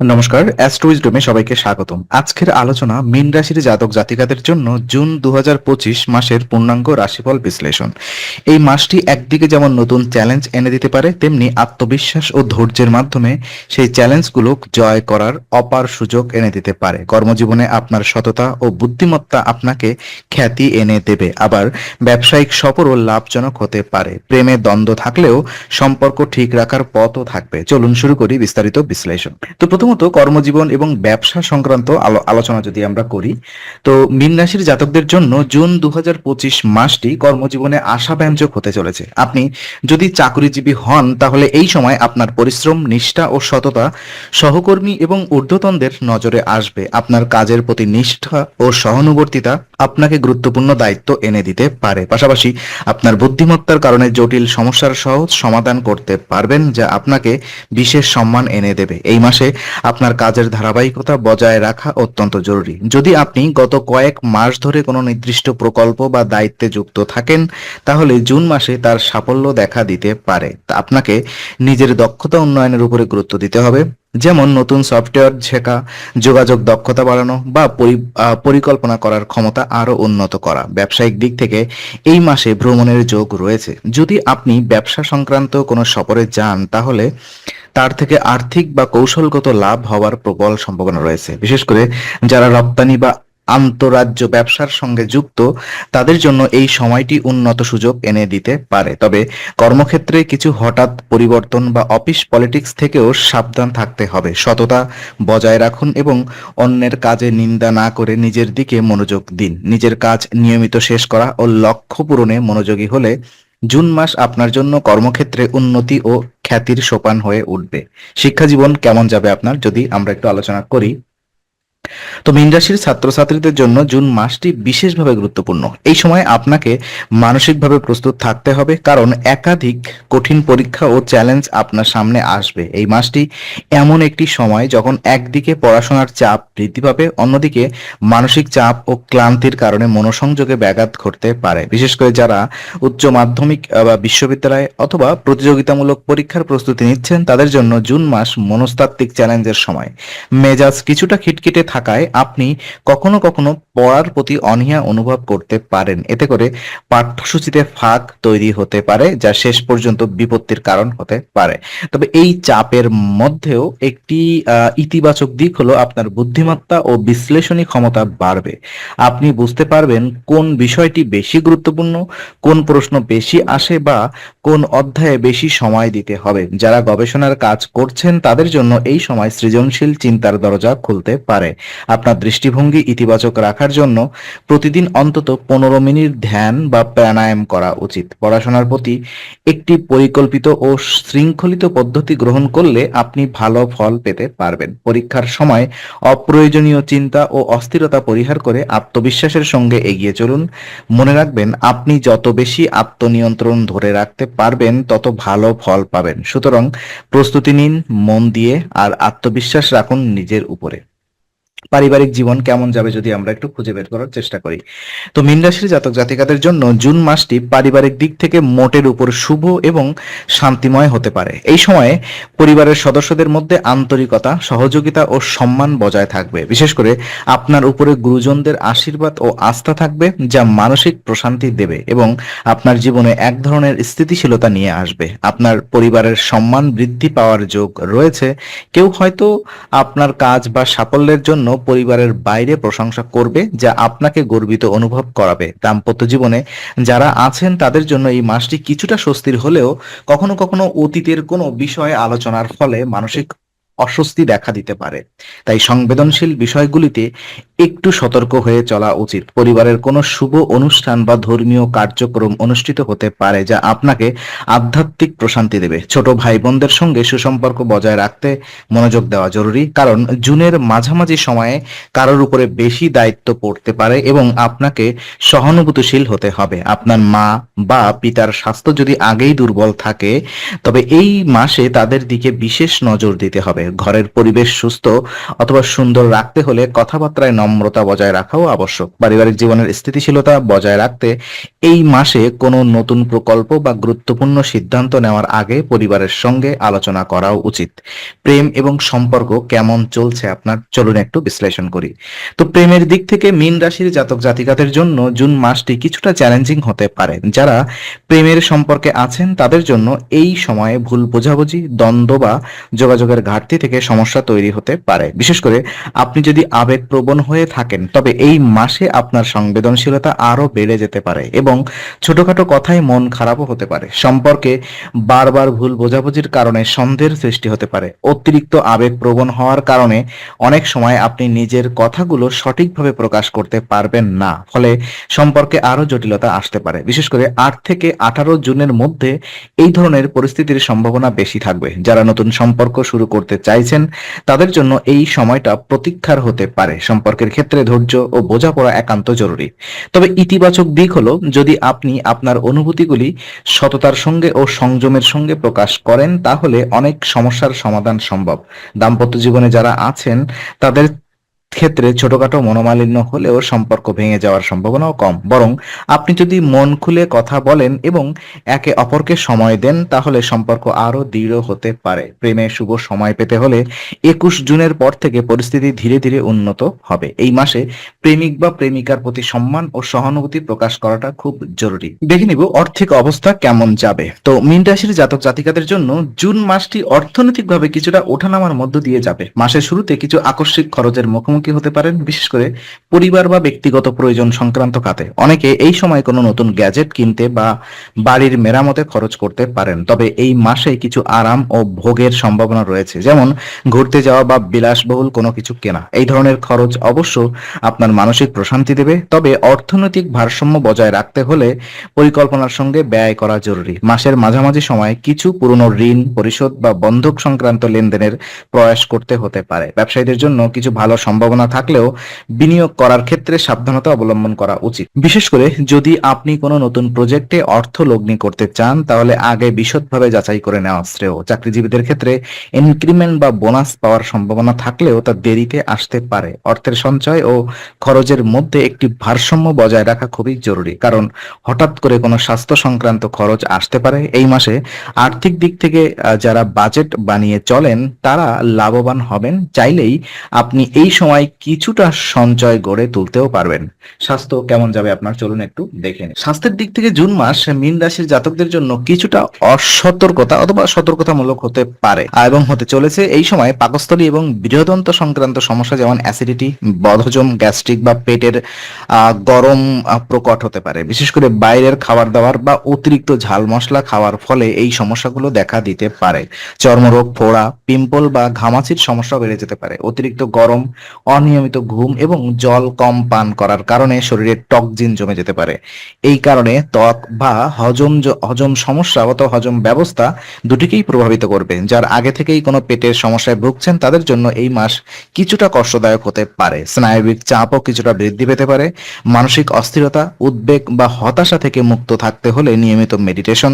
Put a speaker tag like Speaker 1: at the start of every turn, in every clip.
Speaker 1: নমস্কার অ্যাস্ট্রোইজডমে সবাইকে স্বাগতম। আজকের আলোচনা মীন রাশির জাতক জাতিকাদের জন্য জুন দু মাসের পূর্ণাঙ্গ রাশিফল বিশ্লেষণ। এই মাসটি একদিকে যেমন নতুন চ্যালেঞ্জ এনে দিতে পারে, তেমনি আত্মবিশ্বাস ও ধৈর্যের মাধ্যমে সেই চ্যালেঞ্জগুলো জয় করার অপার সুযোগ এনে দিতে পারে। কর্মজীবনে আপনার সততা ও বুদ্ধিমত্তা আপনাকে খ্যাতি এনে দেবে। আবার ব্যবসায়িক সফরও লাভজনক হতে পারে। প্রেমে দ্বন্দ্ব থাকলেও সম্পর্ক ঠিক রাখার পথও থাকবে। চলুন শুরু করি বিস্তারিত বিশ্লেষণ। তো প্রথমত কর্মজীবন এবং ব্যবসা সংক্রান্ত আলো- আলোচনা যদি আমরা করি, তো মীন রাশির জাতকদের জন্য জুন দু হাজার পঁচিশ মাসটি কর্মজীবনে আশাব্যঞ্জক হতে চলেছে। আপনি যদি চাকরিজীবী হন, তাহলে এই সময় আপনার পরিশ্রম, নিষ্ঠা ও সততা সহকর্মী এবং ঊর্ধ্বতনদের নজরে আসবে। আপনার কাজের প্রতি নিষ্ঠা ও সহানুবর্তিতা আপনাকে গুরুত্বপূর্ণ দায়িত্ব এনে দিতে পারে। পাশাপাশি আপনার বুদ্ধিমত্তার কারণে জটিল সমস্যার সহজ সমাধান করতে পারবেন, যা আপনাকে বিশেষ সম্মান এনে দেবে। এই মাসে আপনার কাজের ধারাবাহিকতা বজায় রাখা অত্যন্ত জরুরি। যদি আপনি গত কয়েক মাস ধরে কোনো নির্দিষ্ট প্রকল্প বা দায়িত্বে যুক্ত থাকেন, তাহলে জুন মাসে তার সাফল্য দেখা দিতে পারে। আপনাকে নিজের দক্ষতা উন্নয়নের উপরে গুরুত্ব দিতে হবে। যেমন নতুন সফটওয়্যার শেখা, যোগাযোগ দক্ষতা বাড়ানো বা পরিকল্পনা করার ক্ষমতা আরও উন্নত করা। ব্যবসায়িক দিক থেকে এই মাসে ভ্রমণের যোগ রয়েছে। যদি আপনি ব্যবসা সংক্রান্ত কোনো সফরে যান, তাহলে তার থেকে আর্থিক বা কৌশলগত লাভ হওয়ার প্রবল সম্ভাবনা রয়েছে। বিশেষ করে যারা রপ্তানি বা আন্তরাজ্য ব্যবসার সঙ্গে যুক্ত, তাদের জন্য এই সময়টি উন্নত সুযোগ এনে দিতে পারে। তবে কর্মক্ষেত্রে কিছু হঠাৎ পরিবর্তন বা অফিস পলিটিক্স থেকেও সাবধান থাকতে হবে। সততা বজায় রাখুন এবং অন্যের কাজে নিন্দা না করে নিজের দিকে মনোযোগ দিন। নিজের কাজ নিয়মিত শেষ করা ও লক্ষ্য পূরণে মনোযোগী হলে জুন মাস আপনার জন্য কর্মক্ষেত্রে উন্নতি ও খ্যাতির সোপান হয়ে উঠবে। শিক্ষা জীবন কেমন যাবে আপনার? যদি আমরা একটু আলোচনা করি তো মীন রাশির ছাত্রছাত্রীদের জন্য জুন মাসটি বিশেষভাবে গুরুত্বপূর্ণ। এই সময় আপনাকে মানসিকভাবে প্রস্তুত থাকতে হবে, কারণ একাধিক কঠিন পরীক্ষা ও চ্যালেঞ্জ আপনার সামনে আসবে। এই মাসটি এমন একটি সময় যখন একদিকে পড়াশোনার চাপ বৃদ্ধি পাবে, অন্যদিকে মানসিক চাপ ও ক্লান্তির কারণে মনোসংযোগে ব্যাঘাত ঘটতে পারে। বিশেষ করে যারা উচ্চ মাধ্যমিক বা বিশ্ববিদ্যালয় অথবা প্রতিযোগিতামূলক পরীক্ষার প্রস্তুতি নিচ্ছেন, তাদের জন্য জুন মাস মনস্তাত্ত্বিক চ্যালেঞ্জের সময়। মেজাজ কিছুটা খিটখিটে থাকায় আপনি কখনো কখনো পড়ার প্রতি অনীহা অনুভব করতে পারেন। এতে করে পাঠ্যসূচিতে ফাঁক তৈরি হতে পারে, যা শেষ পর্যন্ত বিপত্তির কারণ হতে পারে। তবে এই চাপের মধ্যেও একটি ইতিবাচক দিক হলো আপনার বুদ্ধিমত্তা ও বিশ্লেষণী ক্ষমতা বাড়বে। আপনি বুঝতে পারবেন কোন বিষয়টি বেশি গুরুত্বপূর্ণ, কোন প্রশ্ন বেশি আসে বা কোন অধ্যায়ে বেশি সময় দিতে হবে। যারা গবেষণার কাজ করছেন তাদের জন্য এই সময় সৃজনশীল চিন্তার দরজা খুলতে পারে। আপনার দৃষ্টিভঙ্গি ইতিবাচক রাখার জন্য প্রতিদিন অন্তত পনেরো মিনিট ধ্যান বা প্রাণায়াম করা উচিত। পড়াশোনার প্রতি একটি পরিকল্পিত ও শৃঙ্খলিত পদ্ধতি গ্রহণ করলে আপনি ভালো ফল পেতে পারবেন। পরীক্ষার সময় অপ্রয়োজনীয় চিন্তা ও অস্থিরতা পরিহার করে আত্মবিশ্বাসের সঙ্গে এগিয়ে চলুন। মনে রাখবেন, আপনি যত বেশি আত্মনিয়ন্ত্রণ ধরে রাখতে পারবেন, তত ভালো ফল পাবেন। সুতরাং প্রস্তুতি নিন মন দিয়ে আর আত্মবিশ্বাস রাখুন নিজের উপরে। পারিবারিক জীবন কেমন যাবে যদি আমরা একটু খুঁজে বের করার চেষ্টা করি? তো মীন রাশির জাতক জাতিকাদের জন্য জুন মাসটি পারিবারিক দিক থেকে মোটের উপর শুভ এবং শান্তিময় হতে পারে। এই সময়ে পরিবারের সদস্যদের মধ্যে আন্তরিকতা, সহযোগিতা ও সম্মান বজায় থাকবে। বিশেষ করে আপনার উপরে গুরুজনদের আশীর্বাদ ও আস্থা থাকবে, যা মানসিক প্রশান্তি দেবে এবং আপনার জীবনে এক ধরনের স্থিতিশীলতা নিয়ে আসবে। আপনার পরিবারের সম্মান বৃদ্ধি পাওয়ার যোগ রয়েছে। কেউ হয়তো আপনার কাজ বা সাফল্যের জন্য পরিবারের বাইরে প্রশংসা করবে যা আপনাকে গর্বিত অনুভব করাবে। দাম্পত্য জীবনে যারা আছেন, তাদের জন্য এই মাসটি কিছুটা স্বস্তির হলেও কখনো কখনো অতীতের কোনো বিষয়ে আলোচনার ফলে মানসিক অস্বস্তি দেখা দিতে পারে। তাই সংবেদনশীল বিষয়গুলিতে একটু সতর্ক হয়ে চলা উচিত। পরিবারের কোনো শুভ অনুষ্ঠান বা ধর্মীয় কার্যক্রম অনুষ্ঠিত হতে পারে যা আপনাকে আধ্যাত্মিক প্রশান্তি দেবে। ছোট ভাই বোনদের সঙ্গে সুসম্পর্ক বজায় রাখতে মনোযোগ দেওয়া জরুরি, কারণ জুনের মাঝামাঝি সময়ে কারোর উপরে বেশি দায়িত্ব পড়তে পারে এবং আপনাকে সহানুভূতিশীল হতে হবে। আপনার মা বা পিতার স্বাস্থ্য যদি আগেই দুর্বল থাকে, তবে এই মাসে তাদের দিকে বিশেষ নজর দিতে হবে। ঘরের পরিবেশ সুস্থ অথবা সুন্দর রাখতে হলে কথাবার্তায় নম্রতা বজায় রাখাও আবশ্যক। পারিবারিক জীবনের স্থিতিশীলতা বজায় রাখতে এই মাসে কোনো নতুন প্রকল্প বা গুরুত্বপূর্ণ সিদ্ধান্ত নেওয়ার আগে পরিবারের সঙ্গে আলোচনা করাও উচিত। প্রেম এবং সম্পর্ক কেমন চলছে আপনার? চলুন একটু বিশ্লেষণ করি। তো প্রেমের দিক থেকে মীন রাশির জাতক জাতিকাদের জন্য জুন মাসটি কিছুটা চ্যালেঞ্জিং হতে পারে। যারা প্রেমের সম্পর্কে আছেন তাদের জন্য এই সময়ে ভুল বোঝাবুঝি, দ্বন্দ্ব বা যোগাযোগের ঘাটতি থেকে সমস্যা তৈরি হতে পারে। বিশেষ করে আপনি যদি আবেগপ্রবণ হয়ে থাকেন, তবে এই মাসে আপনার সংবেদনশীলতা আরও বেড়ে যেতে পারে এবং ছোটখাটো কথায় মন খারাপও হতে পারে। সম্পর্কে বারবার ভুল বোঝাবুঝির কারণে সন্দেহের সৃষ্টি হতে পারে। অতিরিক্ত আবেগপ্রবণ হওয়ার কারণে অনেক সময় আপনি নিজের কথাগুলো সঠিকভাবে প্রকাশ করতে পারবেন না, ফলে সম্পর্কে আরও জটিলতা আসতে পারে। বিশেষ করে আট থেকে আঠারো জুনের মধ্যে এই ধরনের পরিস্থিতির সম্ভাবনা বেশি থাকবে। যারা নতুন সম্পর্ক শুরু করতে চাইছেন, তাদের জন্য এই সময়টা প্রতীক্ষার হতে পারে। সম্পর্কের ক্ষেত্রে ধৈর্য ও বোঝাপড়া একান্ত জরুরি। তবে ইতিবাচক দিক হলো, যদি আপনি আপনার অনুভূতিগুলি সততার সঙ্গে ও সংযমের সঙ্গে প্রকাশ করেন, তাহলে অনেক সমস্যার সমাধান সম্ভব। দাম্পত্য জীবনে যারা আছেন, তাদের ক্ষেত্রে ছোটখাটো মনোমালিন্য হলেও সম্পর্ক ভেঙে যাওয়ার সম্ভাবনাও কম। বরং আপনি যদি মন খুলে কথা বলেন এবং একে অপরকে সময় দেন, তাহলে সম্পর্ক আরও দৃঢ় হতে পারে। প্রেমে শুভ সময় পেতে হলে একুশ জুনের পর থেকে পরিস্থিতি ধীরে ধীরে উন্নত হবে। এই মাসে প্রেমিক বা প্রেমিকার প্রতি সম্মান ও সহানুভূতি প্রকাশ করাটা খুব জরুরি। দেখে নিব অর্থিক অবস্থা কেমন যাবে। তো মীন রাশির জাতক জাতিকাদের জন্য জুন মাসটি অর্থনৈতিকভাবে কিছুটা ওঠানামার মধ্য দিয়ে যাবে। মাসের শুরুতে কিছু আকস্মিক খরচের মুখোমুখি হতে পারেন, বিশেষ করে পরিবার বা ব্যক্তিগত প্রয়োজন সংক্রান্ত খাতে। অনেকে এই সময় কোনো নতুন গ্যাজেট কিনতে বা বাড়ির মেরামতে খরচ করতে পারেন, তবে এই মাসে কিছু আরাম ও ভোগের সম্ভাবনা রয়েছে, যেমন ঘুরতে যাওয়া বা বিলাসবহুল কোনো কিছু কেনা। এই ধরনের খরচ অবশ্য আপনার মানসিক প্রশান্তি দেবে, তবে অর্থনৈতিক ভারসাম্য বজায় রাখতে হলে পরিকল্পনার সঙ্গে ব্যয় করা জরুরি। মাসের মাঝামাঝি সময়ে কিছু পুরনো ঋণ, পরিশোধ বা বন্ধক সংক্রান্ত লেনদেনের প্রয়াস করতে হতে পারে। ব্যবসায়ীদের জন্য কিছু ভালো সম্ভাবনা থাকলেও বিনিয়োগ করার ক্ষেত্রে সাবধানতা অবলম্বন করা উচিত। বিশেষ করে যদি আপনি কোনো নতুন প্রজেক্টে অর্থ লগ্নি করতে চান, তাহলে আগে বিশদভাবে যাচাই করে নেওয়া শ্রেয়। চাকরিজীবীদের ক্ষেত্রে ইনক্রিমেন্ট বা বোনাস পাওয়ার সম্ভাবনা থাকলেও তা দেরিতে আসতে পারে। অর্থের সঞ্চয় ও খরচের মধ্যে একটি ভারসাম্য বজায় রাখা খুবই জরুরি, কারণ হঠাৎ করে কোনো স্বাস্থ্য সংক্রান্ত খরচ আসতে পারে। এই মাসে আর্থিক দিক থেকে যারা বাজেট বানিয়ে চলেন, তারা লাভবান হবেন। চাইলেই আপনি এই সময় কিছুটা সঞ্চয় গড়ে তুলতেও পারবেন। স্বাস্থ্য কেমন যাবে আপনার? চলুন একটু দেখে নিন স্বাস্থ্যের দিক থেকে জুন মাস মীন রাশির জাতকদের জন্য কিছুটা অসতর্কতা অথবা সতর্কতামূলক হতে পারে। এবং হতে চলেছে এই সময় পাকস্থলী এবং বৃহদন্ত সংক্রান্ত সমস্যা যেমন অ্যাসিডিটি বদহজম গ্যাস্ট্রিক বা পেটের গরম প্রকট হতে পারে। বিশেষ করে বাইরের খাবার দাবার বা অতিরিক্ত ঝাল মশলা খাওয়ার ফলে এই সমস্যাগুলো দেখা দিতে পারে। চর্মরোগ, ফোড়া, পিম্পল বা ঘামাচির সমস্যা বেড়ে যেতে পারে। অতিরিক্ত গরম অনিয়মিত ঘুম এবং জল কম পান করার কারণে শরীরে টক্সিন জমে যেতে পারে। এই কারণে ত্বক বা হজম হজম সমস্যা অথবা হজম ব্যবস্থা দুটিকেই প্রভাবিত করবে, যার আগে থেকেই কোনো পেটের সমস্যায় ভুগছেন তাদের জন্য এই মাস কিছুটা কষ্টদায়ক হতে পারে। স্নায়বিক চাপও কিছুটা বৃদ্ধি পেতে পারে। মানসিক অস্থিরতা, উদ্বেগ বা হতাশা থেকে মুক্ত থাকতে হলে নিয়মিত মেডিটেশন,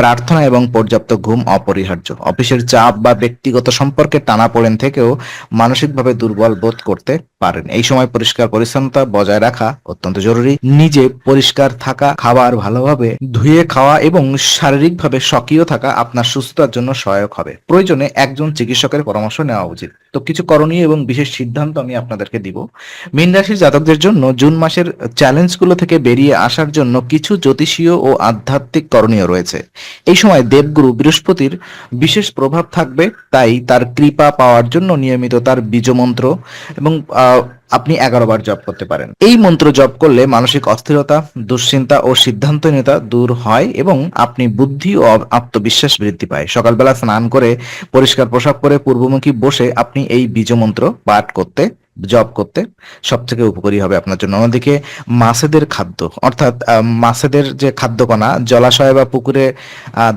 Speaker 1: প্রার্থনা এবং পর্যাপ্ত ঘুম অপরিহার্য। অফিসের চাপ বা ব্যক্তিগত সম্পর্কে টানাপোড়েন থেকেও মানসিকভাবে দুর্বল বোধ করতে পারেন। এই সময় পরিষ্কার পরিচ্ছন্নতা বজায় রাখা অত্যন্ত জরুরি। নিজে পরিষ্কার থাকা, খাবার ভালোভাবে ধুয়ে খাওয়া এবং শারীরিকভাবে সক্রিয় থাকা আপনার সুস্থতার জন্য সহায়ক হবে। প্রয়োজনে একজন চিকিৎসকের পরামর্শ নেওয়া উচিত। তো কিছু করণীয় এবং বিশেষ সিদ্ধান্ত আমি আপনাদেরকে দিব। মীন রাশির জাতকদের জন্য জুন মাসের চ্যালেঞ্জগুলো থেকে বেরিয়ে আসার জন্য কিছু জ্যোতিষীয় ও আধ্যাত্মিক করণীয় রয়েছে। এই সময় দেবগুরু বৃহস্পতির বিশেষ প্রভাব থাকবে, তাই তার কৃপা পাওয়ার জন্য নিয়মিত তার বীজমন্ত্র এবং আপনি এগারো বার জপ করতে পারেন। এই মন্ত্র জপ করলে মানসিক অস্থিরতা, দুশ্চিন্তা ও সিদ্ধান্তহীনতা দূর হয় এবং আপনি বুদ্ধি ও আত্মবিশ্বাস বৃদ্ধি পায়। সকালবেলা স্নান করে, পরিষ্কার পোশাক পরে পূর্বমুখী বসে আপনি এই বীজ মন্ত্র পাঠ করতে জব করতে সব থেকে উপকারী হবে আপনার জন্য। অন্যদিকে মাছেদের খাদ্য, অর্থাৎ মাছেদের যে খাদ্যকণা জলাশয় বা পুকুরে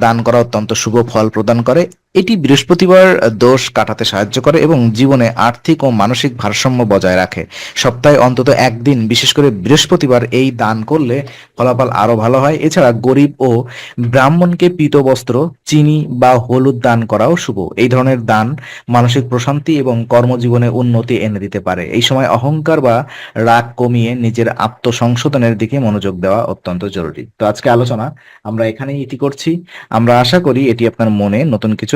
Speaker 1: দান করা অত্যন্ত শুভ ফল প্রদান করে। এটি বৃহস্পতিবার দোষ কাটাতে সাহায্য করে এবং জীবনে আর্থিক ও মানসিক ভারসাম্য বজায় রাখে। সপ্তাহে অন্তত একদিন, বিশেষ করে বৃহস্পতিবার, এই দান করলে ফলাফল আরও ভালো হয়। এছাড়া গরিব ও ব্রাহ্মণকে পীত বস্ত্র চিনি বা হলুদ দান করাও শুভ। এই ধরনের দান মানসিক প্রশান্তি এবং কর্মজীবনে উন্নতি এনে দিতে পারে। এই সময় অহংকার বা রাগ কমিয়ে নিজের আত্মসংশোধনের দিকে মনোযোগ দেওয়া অত্যন্ত জরুরি। তো আজকে আলোচনা আমরা এখানেই এটি করছি। আমরা আশা করি এটি আপনার মনে নতুন কিছু